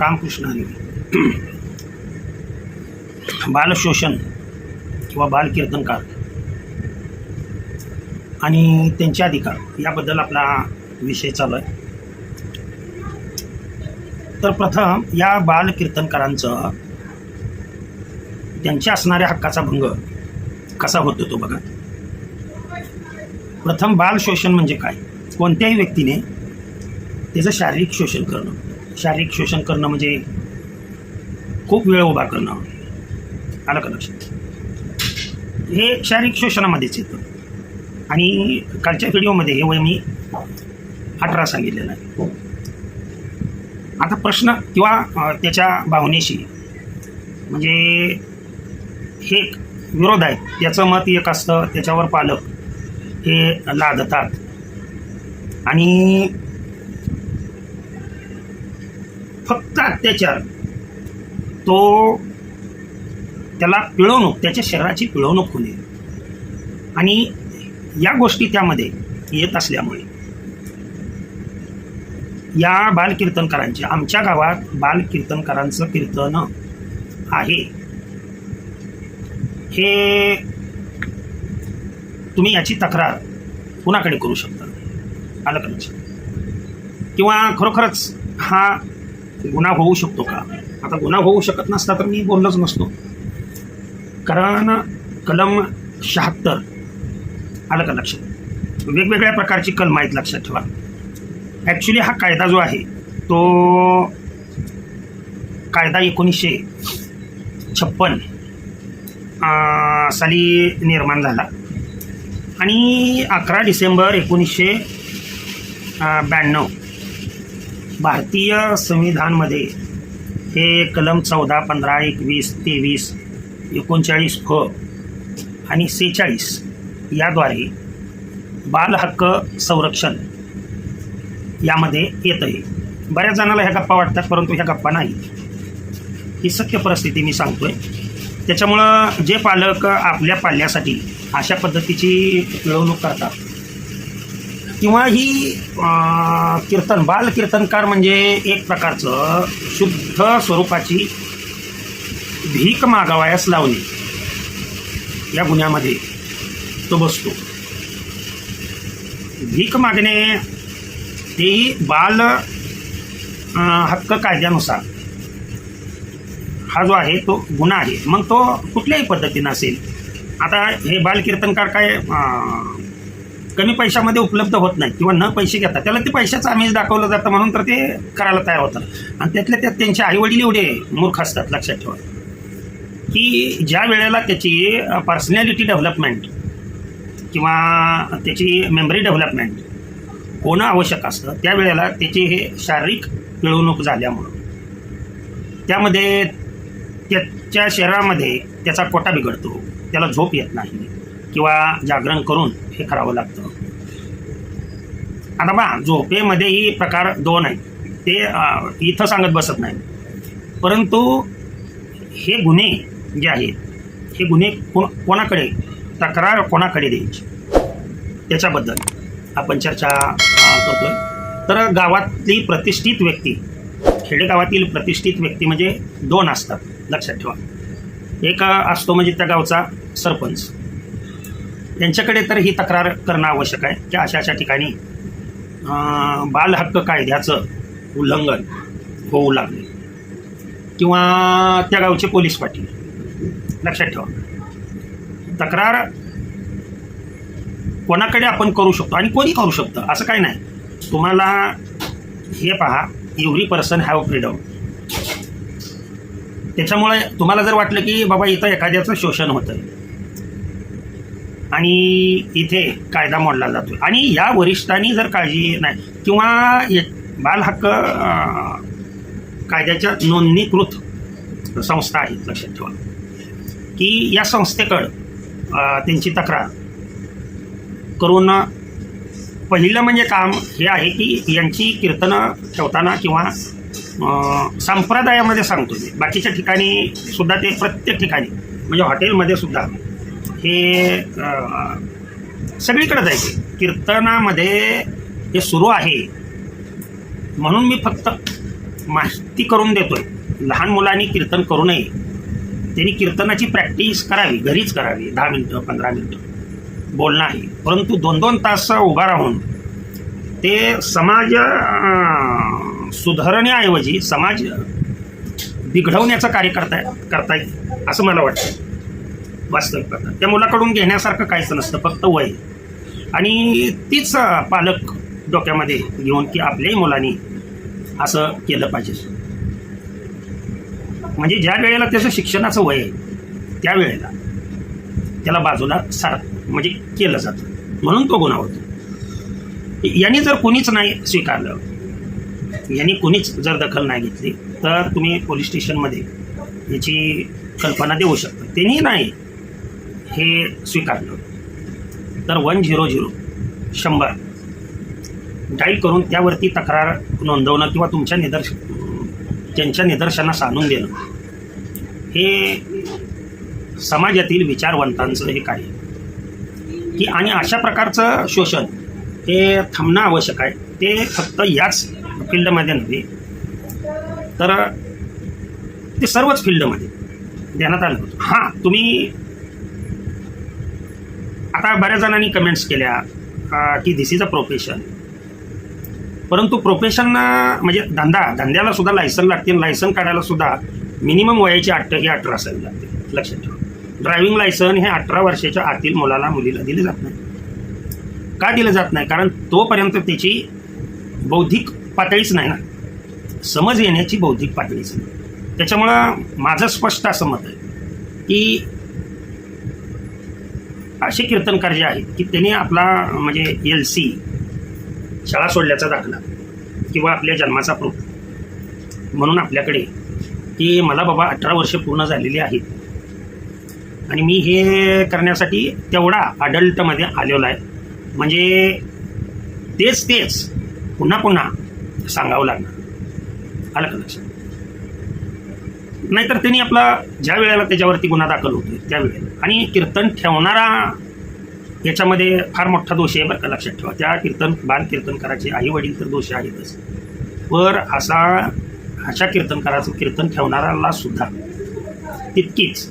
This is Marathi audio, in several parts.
रामकृष्णाने बालशोषण किंवा बालकीर्तनकार आणि त्यांचे अधिकार याबद्दल आपला विषय चालू आहे. तर प्रथम या बालकीर्तनकारांचं त्यांच्या असणाऱ्या हक्काचा भंग कसा होतो तो बघा. प्रथम बाल शोषण म्हणजे काय? कोणत्याही व्यक्तीने त्याचं शारीरिक शोषण करणं. शारीरिक शोषण करणं म्हणजे खूप वेळ उभा करणं. आलं का लक्षात? हे शारीरिक शोषणामध्येच येतं. आणि कालच्या व्हिडिओमध्ये हे वय मी अठरा सांगितलेलं आहे. आता प्रश्न किंवा त्याच्या भावनेशी म्हणजे हे एक विरोध आहे. त्याचं मत एक असतं त्याच्यावर पालक हे लादतात. आणि फक्त अत्याचार. तो त्याला पिळवणूक त्याच्या शरीराची पिळवणूक होणे. आणि या गोष्टी त्यामध्ये येत असल्यामुळे. या बालकीर्तनकारांचे आमच्या गावात बालकीर्तनकारांचं कीर्तन आहे. हे तुम्ही याची तक्रार कुणाकडे करू शकता? आलं किंवा खरोखरच हा गुन्हा होऊ शकतो का? आता गुन्हा होऊ शकत नसता तर मी बोललोच नसतो. कारण कलम शहात्तर आलं का लक्षात? वेगवेगळ्या प्रकारची कलम आहेत लक्षात ठेवा. ॲक्च्युली हा कायदा जो आहे तो कायदा एकोणीसशे छप्पन साली निर्माण झाला. आणि अकरा डिसेंबर एकोणीसशे ब्याण्णव भारतीय संविधानमध्ये हे कलम चौदा पंधरा एकवीस तेवीस एकोणचाळीस फ आणि सेहेचाळीस याद्वारे बालहक्क संरक्षण यामध्ये येत आहे बऱ्याच जणाला ह्या गप्पा वाटतात परंतु ह्या गप्पा नाही. ही सत्य परिस्थिती मी सांगतोय. त्याच्यामुळं जे पालक आपल्या पाल्यासाठी अशा पद्धतीची पिळवणूक करतात किंवा ही कीर्तन बालकीर्तनकार म्हणजे एक प्रकारचं शुद्ध स्वरूपाची भीक मागावयास लावणे. या गुन्ह्यामध्ये तो बसतो. भीक मागणे तेही बाल हक्क कायद्यानुसार हा जो आहे तो गुन्हा आहे. मग तो कुठल्याही पद्धतीनं असेल. आता हे बालकीर्तनकार काय कमी पैशामध्ये उपलब्ध होत नाही किंवा न पैसे घेतात त्याला ते पैशाचं आमिष दाखवलं जातं म्हणून तर ते करायला तयार होतात. आणि त्यातल्या त्यात त्यांचे आईवडील एवढे मूर्ख असतात लक्षात ठेवा. की ज्या वेळेला त्याची पर्सनॅलिटी डेव्हलपमेंट किंवा त्याची मेमरी डेव्हलपमेंट होणं आवश्यक असतं त्यावेळेला त्याची हे शारीरिक पिळवणूक झाल्यामुळं. त्यामध्ये त्याच्या शरीरामध्ये त्याचा कोटा बिघडतो त्याला झोप येत नाही. किंवा जागरण करून हे करावं लागतं. आता बा झोपेमध्येही प्रकार दोन आहेत. ते इथं सांगत बसत नाही. परंतु हे गुन्हे जे आहेत हे गुन्हे कोण कोणाकडे? तक्रार कोणाकडे द्यायची? त्याच्याबद्दल आपण चर्चा करतो करतोय. तर गावातली प्रतिष्ठित व्यक्ती खेडेगावातील प्रतिष्ठित व्यक्ती म्हणजे दोन असतात. लक्षात ठेवा. एक असतो म्हणजे त्या गावचा सरपंच. यांच्याकडे तर ही तक्रार करणं आवश्यक आहे की अशा अशा ठिकाणी बालहक्क कायद्याचं उल्लंघन होऊ लागले. किंवा त्या गावचे पोलीस पाटील लक्षात ठेवा. तक्रार कोणाकडे आपण करू शकतो आणि कोणी करू शकतं असं काही नाही. तुम्हाला हे पहा एव्हरी पर्सन हॅव फ्रीडम. त्याच्यामुळे तुम्हाला जर वाटलं की बाबा इथं एखाद्याचं शोषण होतं आणि इथे कायदा मोडला जातो. आणि या वरिष्ठांनी जर काळजी नाही किंवा बालहक्क बाल हक्क कायद्याच्या नोंदणीकृत संस्था आहेत लक्षात ठेवा. की या संस्थेकडं त्यांची तक्रार करून पहिलं म्हणजे काम हे आहे की यांची कीर्तनं ठेवताना किंवा संप्रदायामध्ये सांगतो मी. बाकीच्या ठिकाणी सुद्धा ते प्रत्येक ठिकाणी म्हणजे हॉटेलमध्ये सुद्धा हे अं, सगळीकडे जायचे कीर्तनामध्ये हे सुरू आहे. म्हणून मी फक्त माहिती करून देतोय. लहान मुलांनी कीर्तन करू नये. त्यांनी कीर्तनाची प्रॅक्टिस करावी घरीच करावी. दहा मिनटं पंधरा मिनटं. बोलणं आहे. परंतु दोन दोन तास उभा राहून ते समाज सुधारण्याऐवजी समाज बिघडवण्याचं कार्य करताय करताय असं मला वाटतं. वास्तव करतात. त्या मुलाकडून घेण्यासारखं काहीच नसतं फक्त वय. आणि तीच पालक डोक्यामध्ये घेऊन की आपल्याही मुलांनी असं केलं पाहिजे. म्हणजे ज्या वेळेला त्याचं शिक्षणाचं वय आहे त्या वेळेला त्याला बाजूला सार म्हणजे केलं जातं. म्हणून तो गुन्हा होतो. यांनी जर कोणीच नाही स्वीकारलं यांनी कोणीच जर दखल नाही घेतली तर तुम्ही पोलीस स्टेशनमध्ये याची कल्पना देऊ शकता. त्यांनी नाही. हे स्वीकारलं. तर वन झिरो झिरो शंभर. डाईल करून त्यावरती तक्रार नोंदवणं किंवा तुमच्या निदर्श त्यांच्या निदर्शनास आणून देणं. हे समाजातील विचारवंतांचं हे कार्य. की आणि अशा प्रकारचं शोषण हे थांबणं आवश्यक आहे. ते फक्त याच फील्डमध्ये नव्हे. तर ते सर्वच फील्डमध्ये देण्यात आलं होतं. हां तुम्ही आता बऱ्याच जणांनी कमेंट्स केल्या की दिस इज अ प्रोफेशन परंतु प्रोफेशन म्हणजे धंदा धंद्याला सुद्धा लायसन लागते लायसन काढायला सुद्धा मिनिमम वयाची अठ्ठ ही अठरा असावी लागते. लक्षात ठेवा. ड्रायव्हिंग लायसन हे अठरा वर्षाच्या आतील मुलाला मुलीला दिले जात नाही. का दिलं जात नाही? कारण तोपर्यंत त्याची बौद्धिक पातळीच नाही ना. समज येण्याची बौद्धिक पातळीच नाही. त्याच्यामुळं माझं स्पष्ट असं मत आहे की असे कीर्तनकार जे आहेत की त्यांनी आपला म्हणजे एल सी शाळा सोडल्याचा दाखला किंवा आपल्या जन्माचा प्रूफ. म्हणून आपल्याकडे की मला बाबा अठरा वर्षे पूर्ण झालेली आहेत. आणि मी हे करण्यासाठी तेवढा अडल्टमध्ये आलेलो आहे. म्हणजे तेच तेच पुन्हा पुन्हा सांगावं लागणार. आलं का लक्षात? नाहीतर त्यांनी आपला ज्या वेळेला त्याच्यावरती गुन्हा दाखल होतो त्यावेळेला आणि कीर्तन ठेवणारा याच्यामध्ये फार मोठा दोष आहे बरं का लक्षात ठेवा. त्या कीर्तन बाल कीर्तनकाराचे आई वडील तर दोष आहेतच. पर असा अशा कीर्तनकाराचं कीर्तन ठेवणाऱ्याला सुद्धा तितकीच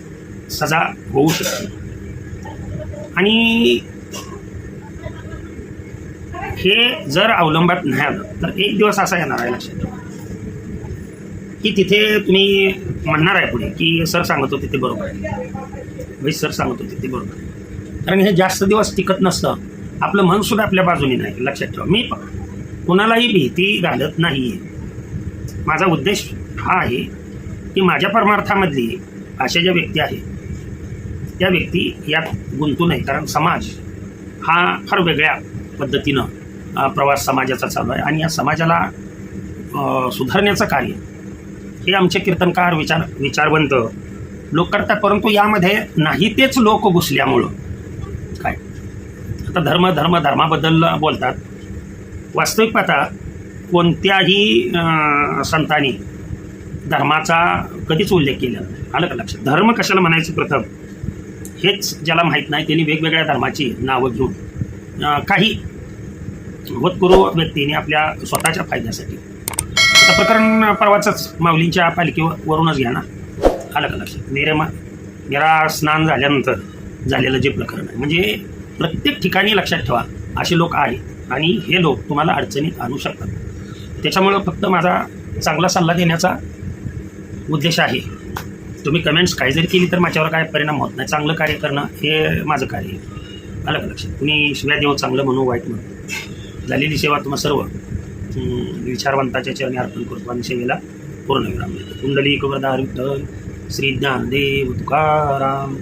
सजा होऊ शकते. आणि हे जर अवलंबात नाही आलं तर एक दिवस असा येणार आहे लक्षात ठेवा. की तिथे तुम्ही म्हणणार आहे पुढे की सर सांगत होते ते बरोबर आहे. भाई सर सांगत होते ते बरोबर आहे. कारण हे जास्त दिवस टिकत नसतं. आपलं मन सुद्धा आपल्या बाजूने नाही लक्षात ठेवा. मी कुणालाही भीती घालत नाही माझा उद्देश हा आहे की माझ्या परमार्थामधली अशा ज्या व्यक्ती आहेत त्या व्यक्ती यात गुंतू नये. कारण समाज हा फार वेगळ्या पद्धतीनं प्रवास समाजाचा चालू आहे. आणि या समाजाला सुधारण्याचं कार्य हे आमचे कीर्तनकार विचार विचारवंत. लोक करतात परंतु यामध्ये नाही तेच लोक घुसल्यामुळं. काय? आता धर्म धर्म धर्माबद्दल बोलतात. वास्तविक पाहता कोणत्याही संतांनी धर्माचा कधीच उल्लेख केला आलं का लक्षात? धर्म कशाला म्हणायचं प्रथम? हेच ज्याला माहीत नाही त्यांनी वेगवेगळ्या धर्माची नावं घेऊन काही होतकरू व्यक्तीने आपल्या स्वतःच्या फायद्यासाठी आता प्रकरण परवाचंच माऊलींच्या पालिकेवरूनच घ्या ना. आलं का लक्षात? निरमा निरा स्नान झाल्यानंतर झालेलं जे प्रकरण आहे म्हणजे प्रत्येक ठिकाणी लक्षात ठेवा असे लोक आहेत आणि हे लोक तुम्हाला अडचणीत आणू शकतात. त्याच्यामुळं फक्त माझा चांगला सल्ला देण्याचा उद्देश आहे. तुम्ही कमेंट्स काही जरी केली तर माझ्यावर काय परिणाम होत नाही. चांगलं कार्य करणं हे माझं कार्य आहे. आलं का लक्षात? कुणी शिव्या देव चांगलं म्हणू वाईट म्हणू? झालेली सेवा तुम्हाला सर्व विचारवंताच्या चरणी अर्पण करतो आणि सेवेला पूर्ण विराम देतो. कुंडली कुबरदार विठ्ठल श्री ज्ञानदेव तुकाराम